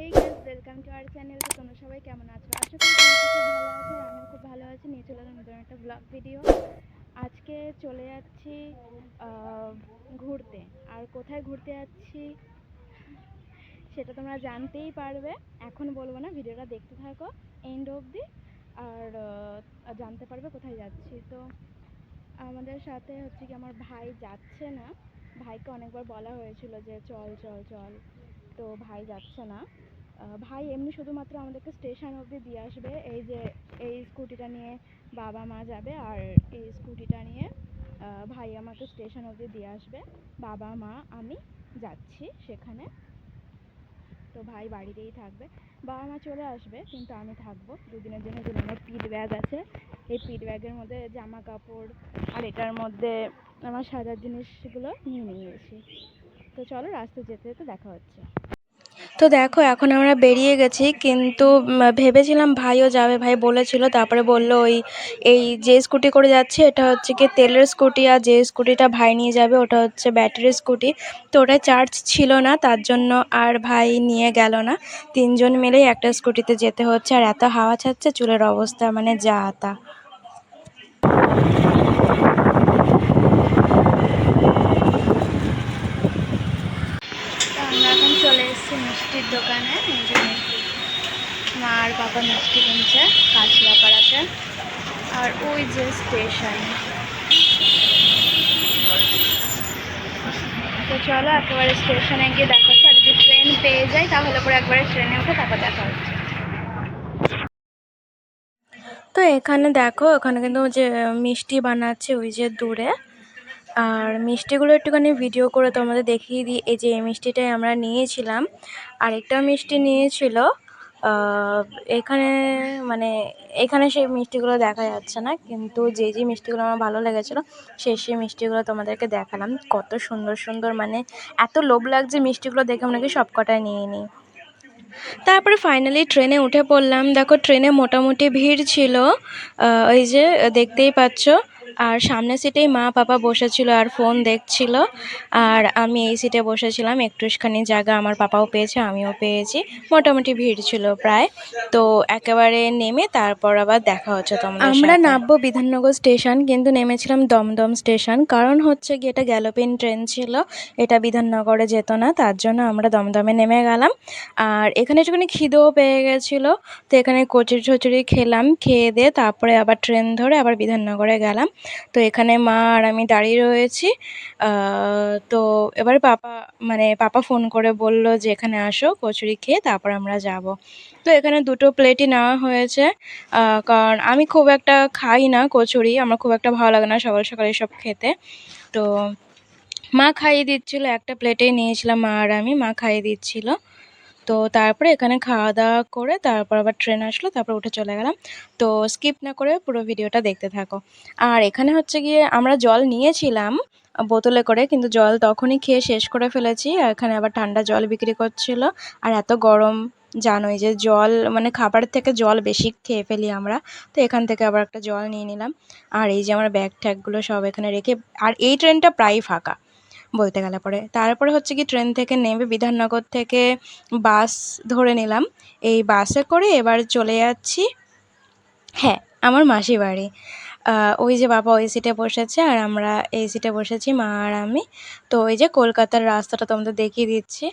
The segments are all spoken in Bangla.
Hey guys welcome to our channel তো তোমরা সবাই কেমন আছো? আশা করি খুব ভালো আছো, আমিও খুব ভালো আছি। নিয়ে চলে এলাম নতুন একটা ব্লগ ভিডিও আজকে চলে যাচ্ছি ঘুরতে। আর কোথায় ঘুরতে যাচ্ছি সেটা তোমরা জানতেই পারবে। এখন বলব না, ভিডিওটা দেখতে থাকো এন্ড অবধি। আর জানতে পারবে কোথায় যাচ্ছি। তো আমাদের সাথে হচ্ছে কি আমার ভাই যাচ্ছে না। ভাইকে অনেকবার বলা হয়েছিল যে, চল চল চল। তো ভাই যাচ্ছে না। ভাই এমনি শুধুমাত্র আমাদেরকে স্টেশন অবধি দিয়ে আসবে। এই যে, এই স্কুটিটা নিয়ে বাবা মা যাবে আর এই স্কুটিটা নিয়ে ভাই আমাকে স্টেশন অবধি দিয়ে আসবে। বাবা মা, আমি যাচ্ছি সেখানে। তো ভাই বাড়িতেই থাকবে। বাবা মা চলে আসবে, কিন্তু আমি থাকব। দুদিনের জন্য যেন আমার পিট ব্যাগ আছে। এই পিট ব্যাগের মধ্যে জামা কাপড় আর এটার মধ্যে আমার সাজার জিনিসগুলো নিয়ে নিয়েছি তো চলো রাস্তায় যেতে যেতে দেখা হচ্ছে। তো দেখো, এখন আমরা বেরিয়ে গেছি, কিন্তু ভেবেছিলাম ভাইও যাবে। ভাই বলেছিল, তারপরে বলল ওই, এই যে স্কুটি করে যাচ্ছে, এটা হচ্ছে কি তেলের স্কুটি, আর যে স্কুটিটা ভাই নিয়ে যাবে, ওটা হচ্ছে ব্যাটারি স্কুটি। তো ওটা চার্জ ছিল না, তার জন্য আর ভাই নিয়ে গেল না। তিনজন মিলেই একটা স্কুটিতে যেতে হচ্ছে, আর এত হাওয়া ছাড়ছে, চুলের অবস্থা মানে যা তা আমরা এখন চলে এসেছি মিষ্টির দোকানে এই যে মা আর বাবা মিষ্টি কিনছে কাঁচলাপাড়াতে আর ওই যে স্টেশন তো চলো একেবারে স্টেশনে গিয়ে দেখা হচ্ছে আর যদি ট্রেন পেয়ে যাই, তাহলে পরে একবারে ট্রেনে উঠে তারপর দেখা হচ্ছে তো এখানে দেখো এখানে কিন্তু যে মিষ্টি বানাচ্ছে ওই যে দূরে। আর মিষ্টিগুলো একটুখানি ভিডিও করে তোমাদের দেখিয়ে দিই। এই যে, এই মিষ্টিটাই আমরা নিয়েছিলাম। আরেকটা মিষ্টি নিয়েছিল। এখানে মানে এখানে সেই মিষ্টিগুলো দেখা যাচ্ছে না, কিন্তু যে যে মিষ্টিগুলো আমার ভালো লেগেছিলো, সেই সেই মিষ্টিগুলো তোমাদেরকে দেখালাম। কত সুন্দর সুন্দর মানে এত লোভ লাগছে মিষ্টিগুলো দেখে মনে কি সব কটাই নিয়ে নিই। তারপরে ফাইনালি ট্রেনে উঠে পড়লাম। দেখো ট্রেনে মোটামুটি ভিড় ছিল। ওই যে দেখতেই পাচ্ছ। আর সামনের সিটেই মা পাপা বসেছিল আর ফোন দেখছিল। আর আমি এই সিটে বসেছিলাম একটুখানি জায়গা আমার পাপাও পেয়েছে আমিও পেয়েছি। মোটামুটি ভিড় ছিল প্রায়। তো একেবারে নেমে তারপর আবার দেখা হচ্ছে তোমাদের আমরা নামবো বিধাননগর স্টেশন কিন্তু নেমেছিলাম দমদম স্টেশন। কারণ হচ্ছে কি এটা গ্যালোপিন ট্রেন ছিল এটা বিধাননগরে যেত না তার জন্য আমরা দমদমে নেমে গেলাম। আর এখানে একটুখানি খিদেও পেয়ে গেছিল তো এখানে কচুরি ছচুরি খেলাম খেয়ে দিয়ে তারপরে আবার ট্রেন ধরে আবার বিধাননগরে গেলাম। তো এখানে মা আর আমি দাঁড়িয়ে রয়েছি। তো এবার পাপা মানে পাপা ফোন করে বলল যে এখানে আসো, কচুরি খেয়ে তারপর আমরা যাব। তো এখানে দুটো প্লেটই নেওয়া হয়েছে। কারণ আমি খুব একটা খাই না কচুরি, আমার খুব একটা ভালো লাগে না সকাল সকাল এসব খেতে। তো মা খাইয়ে দিচ্ছিল, একটা প্লেটেই নিয়েছিলাম মা আর আমি, মা খাইয়ে দিচ্ছিল। তো তারপরে এখানে খাওয়া দাওয়া করে তারপর আবার ট্রেন আসলো, তারপর উঠে চলে গেলাম। তো স্কিপ না করে পুরো ভিডিওটা দেখতে থাকো। আর এখানে হচ্ছে গিয়ে আমরা জল নিয়েছিলাম বোতলে করে, কিন্তু জল তখনই খেয়ে শেষ করে ফেলেছি। আর এখানে আবার ঠান্ডা জল বিক্রি করছিল। আর এত গরম, জানোই যে জল মানে খাবারের থেকে জল বেশি খেয়ে ফেলি আমরা। তো এখান থেকে আবার একটা জল নিয়ে নিলাম। আর এই যে আমার ব্যাগ ট্যাগগুলো সব এখানে রেখে, আর এই ট্রেনটা প্রায়ই ফাঁকা। বলতে গেলে পরে। তারপরে হচ্ছে কি ট্রেন থেকে নেমে বিধাননগর থেকে বাস ধরে নিলাম। এই বাসে করে এবার চলে যাচ্ছি হ্যাঁ আমার মাসি বাড়ি। ওই যে বাবা ওই সিটে বসেছে আর আমরা এই সিটে বসেছি, মা আর আমি। তো ওই যে কলকাতার রাস্তাটা তোমাদের দেখিয়ে দিচ্ছি।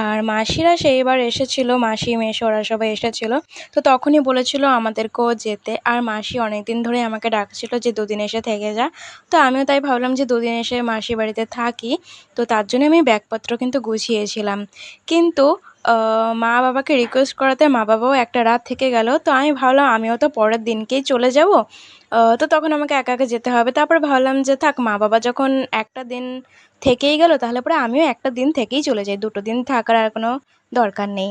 আর মাসিরা সেইবার এসেছিল, মাসি মেশো ওরা সবাই এসেছিল। তো তখনই বলেছিল আমাদেরকেও যেতে। আর মাসি অনেক দিন ধরে আমাকে ডাকছিল যে, দুদিন এসে থেকে যা। তো আমিও তাই ভাবলাম যে, দুদিন এসে মাসি বাড়িতে থাকি। তো তার জন্য আমি ব্যাগপত্র কিন্তু গুছিয়েছিলাম। কিন্তু মা বাবাকে রিকোয়েস্ট করাতে মা বাবাও একটা রাত থেকে গেল। তো আমি ভাবলাম, আমিও তো পরের দিনকেই চলে যাব। তো তখন আমাকে একা একা যেতে হবে। তারপর ভাবলাম যে, থাক মা বাবা যখন একটা দিন থেকেই গেল, তাহলে পরে আমিও একটা দিন থেকেই চলে যাই। দুটো দিন থাকার আর কোনো দরকার নেই।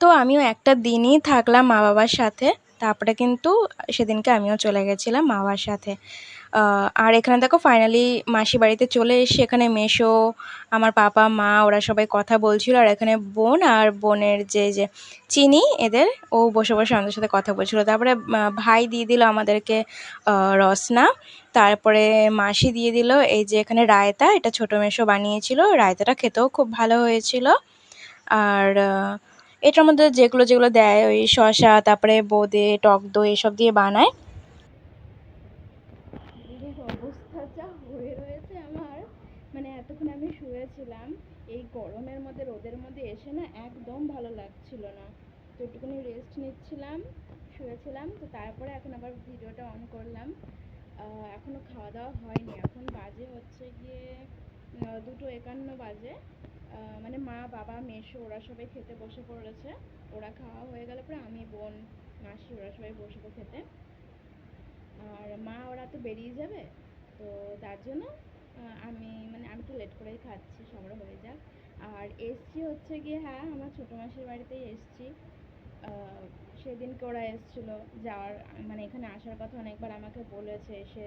তো আমিও একটা দিনই থাকলাম মা বাবার সাথে। তারপরে কিন্তু সেদিনকে আমিও চলে গেছিলাম মা বাবার সাথে। আর এখানে দেখো ফাইনালি মাসি বাড়িতে চলে এসে এখানে মেসো, আমার পাপা, মা, ওরা সবাই কথা বলছিল আর এখানে বোন আর বোনের যে যে চিনি এদের, ও বসে বসে আমাদের সাথে কথা বলছিল। তারপরে ভাই দিয়ে দিল আমাদেরকে রসনা, তারপরে মাসি দিয়ে দিল এই যে এখানে রায়তা, এটা ছোটো মেসো বানিয়েছিল, রায়তাটা খেতেও খুব ভালো হয়েছিল। আর এটার মধ্যে যেগুলো যেগুলো দেয়, ওই শসা, তারপরে বোঁদে, টক দই, এসব দিয়ে বানায় এই অবস্থা যা হয়ে রয়েছে আমার মানে এতক্ষণ আমি শুয়েছিলাম এই গরমের মধ্যে রোদের মধ্যে এসে না একদম ভালো লাগছিল না। তো একটুখানি রেস্ট নিচ্ছিলাম শুয়েছিলাম তো তারপরে এখন আবার ভিডিওটা অন করলাম। আহ, এখনও খাওয়া দাওয়া হয়নি। এখন বাজে হচ্ছে গিয়ে দুটো একান্ন বাজে। মানে মা বাবা মেসো ওরা সবাই খেতে বসে পড়েছে। ওরা খাওয়া হয়ে গেলে পরে আমি বোন মাসি ওরা সবাই বসবো খেতে। আর মা ওরা তো বেরিয়ে যাবে। তো তার জন্য আমি মানে আমি তো লেট করেই খাচ্ছি সবার হয়ে যাক। আর এসছি হচ্ছে গিয়ে হ্যাঁ আমার ছোটো মাসির বাড়িতেই এসছি। সেদিনকে ওরা এসছিল যাওয়ার মানে এখানে আসার কথা অনেকবার আমাকে বলেছে, এসে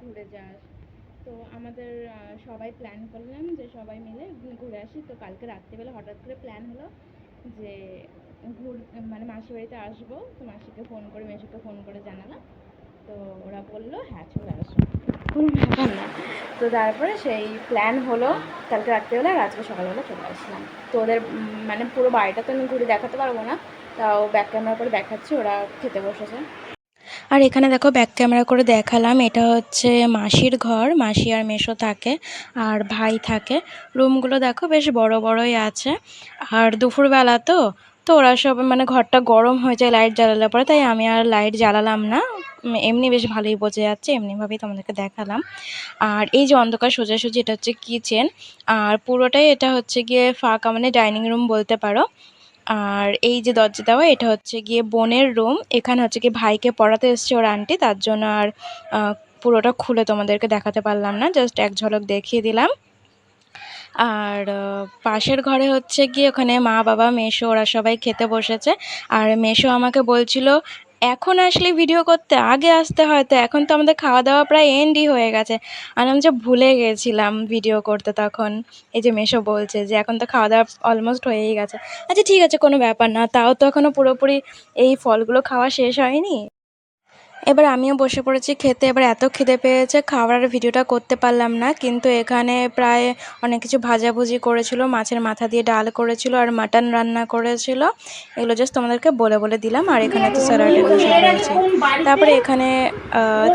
ঘুরে যাস। তো আমাদের সবাই প্ল্যান করলাম যে সবাই মিলে ঘুরে আসি। তো কালকে রাত্রিবেলা হঠাৎ করে প্ল্যান হলো যে ঘুর মানে মাসির বাড়িতে আসব। তো মাসিকে ফোন করে, মেসোকে ফোন করে জানালাম। তো ওরা বলল হ্যাঁ চলে আসো। ব্যাপার না তো তারপরে সেই প্ল্যান হলো, কালকে রাত্রিবেলা আর আজকে সকালবেলা চলে আসলাম। তো ওদের মানে পুরো বাড়িটা তো আমি ঘুরে দেখাতে পারব না, তাও ব্যাক ক্যামেরা করে দেখাচ্ছি, ওরা খেতে বসেছে। আর এখানে দেখো ব্যাক ক্যামেরা করে দেখালাম, এটা হচ্ছে মাসির ঘর, মাসি আর মেশো থাকে, আর ভাই থাকে। রুমগুলো দেখো বেশ বড় বড়ই আছে। আর দুপুরবেলা তো তো ওরা সব মানে ঘরটা গরম হয়ে যায় লাইট জ্বালালে পরে, তাই আমি আর লাইট জ্বালালাম না। এমনি বেশ ভালোই বোঝা যাচ্ছে, এমনিভাবেই তোমাদেরকে দেখালাম। আর এই যে অন্ধকার সোজাসুজি, এটা হচ্ছে কিচেন আর পুরোটাই এটা হচ্ছে গিয়ে ফাঁকা মানে ডাইনিং রুম বলতে পারো। আর এই যে দরজা দেওয়া, এটা হচ্ছে গিয়ে বোনের রুম এখানে হচ্ছে গিয়ে ভাইকে পড়াতে এসছে ওর আন্টি তার জন্য আর পুরোটা খুলে তোমাদেরকে দেখাতে পারলাম না জাস্ট এক ঝলক দেখিয়ে দিলাম। আর পাশের ঘরে হচ্ছে গিয়ে ওখানে মা, বাবা মেশো ওরা সবাই খেতে বসেছে। আর মেশো আমাকে বলছিল, এখন আসলে ভিডিও করতে? আগে আসতে হয়তো এখন তো আমাদের খাওয়া দাওয়া প্রায় এন্ডই হয়ে গেছে। আর আমি যে ভুলে গেছিলাম ভিডিও করতে তখন। এই যে মেশো বলছে যে, এখন তো খাওয়া দাওয়া অলমোস্ট হয়েই গেছে। আচ্ছা ঠিক আছে, কোনো ব্যাপার না। তাও তো এখনও পুরোপুরি এই ফলগুলো খাওয়া শেষ হয়নি? এবার আমিও বসে পড়েছি খেতে। এবার এত খিদে পেয়েছে, খাওয়ার ভিডিওটা করতে পারলাম না। কিন্তু এখানে প্রায় অনেক কিছু ভাজাভুজি করেছিল, মাছের মাথা দিয়ে ডাল করেছিল আর মাটন রান্না করেছিল। এগুলো জাস্ট তোমাদেরকে বলে বলে দিলাম। আর এখানে তো স্যালাডে বসে পড়েছে। তারপরে এখানে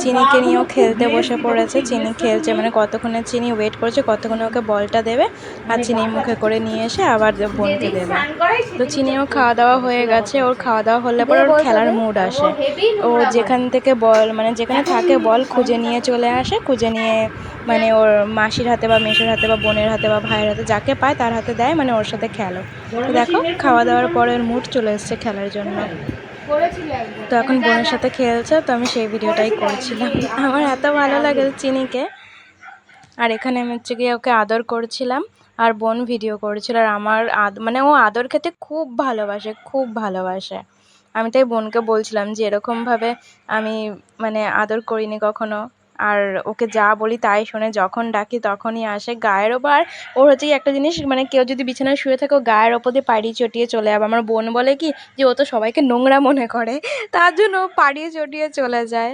চিনিকে নিয়েও খেলতে বসে পড়েছে। চিনি খেলছে মানে কতক্ষণে চিনি ওয়েট করেছে, কতক্ষণে ওকে বলটা দেবে আর চিনি মুখে করে নিয়ে এসে আবার বোনকে দেবে। তো চিনিও খাওয়া দাওয়া হয়ে গেছে। ওর খাওয়া দাওয়া হলে পরে ওর খেলার মুড আসে। ও যেখান থেকে বল মানে যেখানে থাকে বল খুঁজে নিয়ে চলে আসে। খুঁজে নিয়ে মানে ওর মাসির হাতে বা মেসোর হাতে বা বোনের হাতে বা ভাইয়ের হাতে যাকে পায় তার হাতে দেয় মানে ওর সাথে খেলো। দেখো খাওয়া দাওয়ার পরে ওর মুড চলে এসছে খেলার জন্য। তো এখন বোনের সাথে খেলছে তো আমি সেই ভিডিওটাই করছিলাম। আমার এত ভালো লাগে চিনিকে। আর এখানে আমি হচ্ছে গিয়ে ওকে আদর করছিলাম আর বোন ভিডিও করছিল আর আমার মানে ও আদর খেতে খুব ভালোবাসে খুব ভালোবাসে। আমি তাই বোনকে বলছিলাম যে এরকমভাবে আমি মানে আদর করিনি কখনো। আর ওকে যা বলি তাই শোনে যখন ডাকি তখনই আসে। গায়ের ওপর আর ওর হচ্ছে একটা জিনিস মানে কেউ যদি বিছানায় শুয়ে থাকে ও গায়ের ওপর দিয়ে পাড়িয়ে চটিয়ে চলে যাবে। আমার বোন বলে কি যে ও তো সবাইকে নোংরা মনে করে। তার জন্য ও পাড়িয়ে চটিয়ে চলে যায়।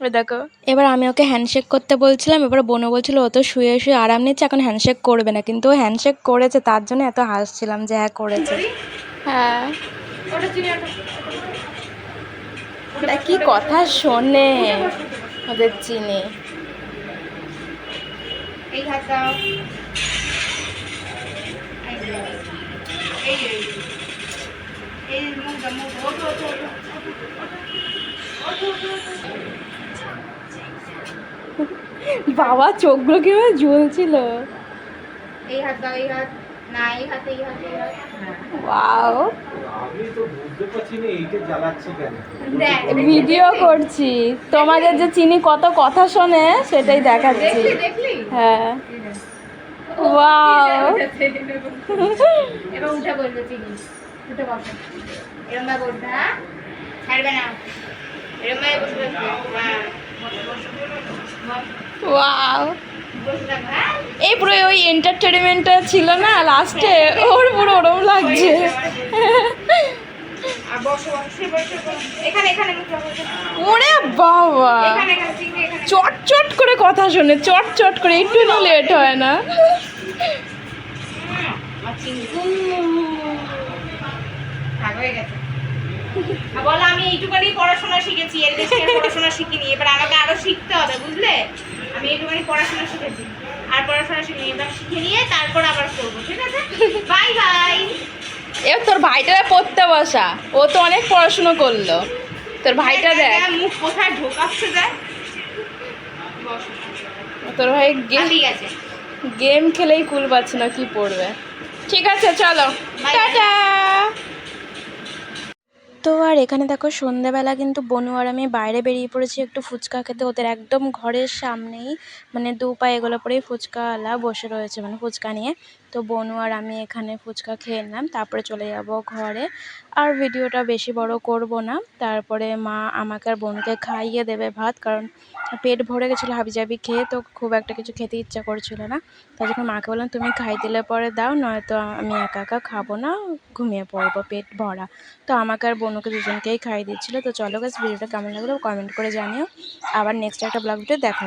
দেখো। এবার আমি ওকে হ্যান্ডশেক করতে বলছিলাম এবার বোনও বলছিল ও তো শুয়ে শুয়ে আরাম নিচ্ছে এখন হ্যান্ডশেক করবে না। কিন্তু ও হ্যান্ডশেক করেছে তার জন্য এত হাসছিলাম যে হ্যাঁ করেছে। হ্যাঁ। ওটা কি কথা শোনে? ওদের চিনি। এই হাত দাও। মুখ ওঠো, ওঠো, ওঠো। বাবা চোখগুলো কীভাবে জ্বলছিল? এই হাত দাও এই হাত। না এই হাতে এই হাতে। ওয়াও। আমি তো বুঝতে পারছি না এইটা জ্বালাচ্ছে কেন। ভিডিও করছি। তোমাদের যে চিনি কত কথা শোনে সেটাই দেখাচ্ছি। হ্যাঁ। ওয়াও। এবার উঠে বলবে চিনি। উঠে বসো। এরম ভাবে বসবে হ্যাঁ? ছাড়বে না। এরম ভাবে বসবে। হ্যাঁ। ওয়াও। এই পুরো ওই এন্টারটেনমেন্টটা ছিল না লাস্টে ওর পুরো ওরম লাগছে। ওরে বাবা! চট চট করে কথা শোনে চট চট করে, একটু লেট হয় না। বলো, আমি এইটুখানি পড়াশোনা শিখেছি, এর পড়াশোনা শিখিনি। এবার আমাকে আরও শিখতে হবে, বুঝলে? আমি এইটুখানি পড়াশোনা শিখেছি। আর পড়াশোনা শিখিনি এবার শিখে নিয়ে তারপর আবার করব ঠিক আছে? Bye bye. এবার তোর ভাইটারে পড়তে বসা। ও তো অনেক পড়াশুনো করল। তোর ভাইটা দেখ। মুখ কোথায় ঢোকাচ্ছে দেখ। তোর ভাই গেম গেম খেলেই কুল পাচ্ছে না কি পড়বে। ঠিক আছে চলো। টাটা। তো আর এখানে দেখো সন্ধেবেলা কিন্তু বনু আর আমি বাইরে বেরিয়ে পড়েছি একটু ফুচকা খেতে। ওদের একদম ঘরের সামনেই মানে দু পায়ে এগুলো পরেই ফুচকাওয়ালা বসে রয়েছে মানে ফুচকা নিয়ে। তো বনু আর আমি এখানে ফুচকা খেয়ে নিলাম। তারপরে চলে যাব ঘরে। আর ভিডিওটা বেশি বড় করব না। তারপরে মা আমাকে আর বোনকে খাইয়ে দেবে ভাত, কারণ পেট ভরে গেছিল হাবিজাবি খেয়ে, তো খুব একটা কিছু খেতে ইচ্ছা করছিল না। তাই জন্য মাকে বললাম, তুমি খাই দিলে পরে দাও, নয়তো আমি একা একা খাব না, ঘুমিয়ে পড়ব পেট ভরা। তো আমাকে আর বোনকে দুজনকেই খাইয়ে দিচ্ছিল। তো চলো গাছ ভিডিওটা কেমন লাগল কমেন্ট করে জানিও। আবার নেক্সট একটা ব্লগ ভিডিও দেখা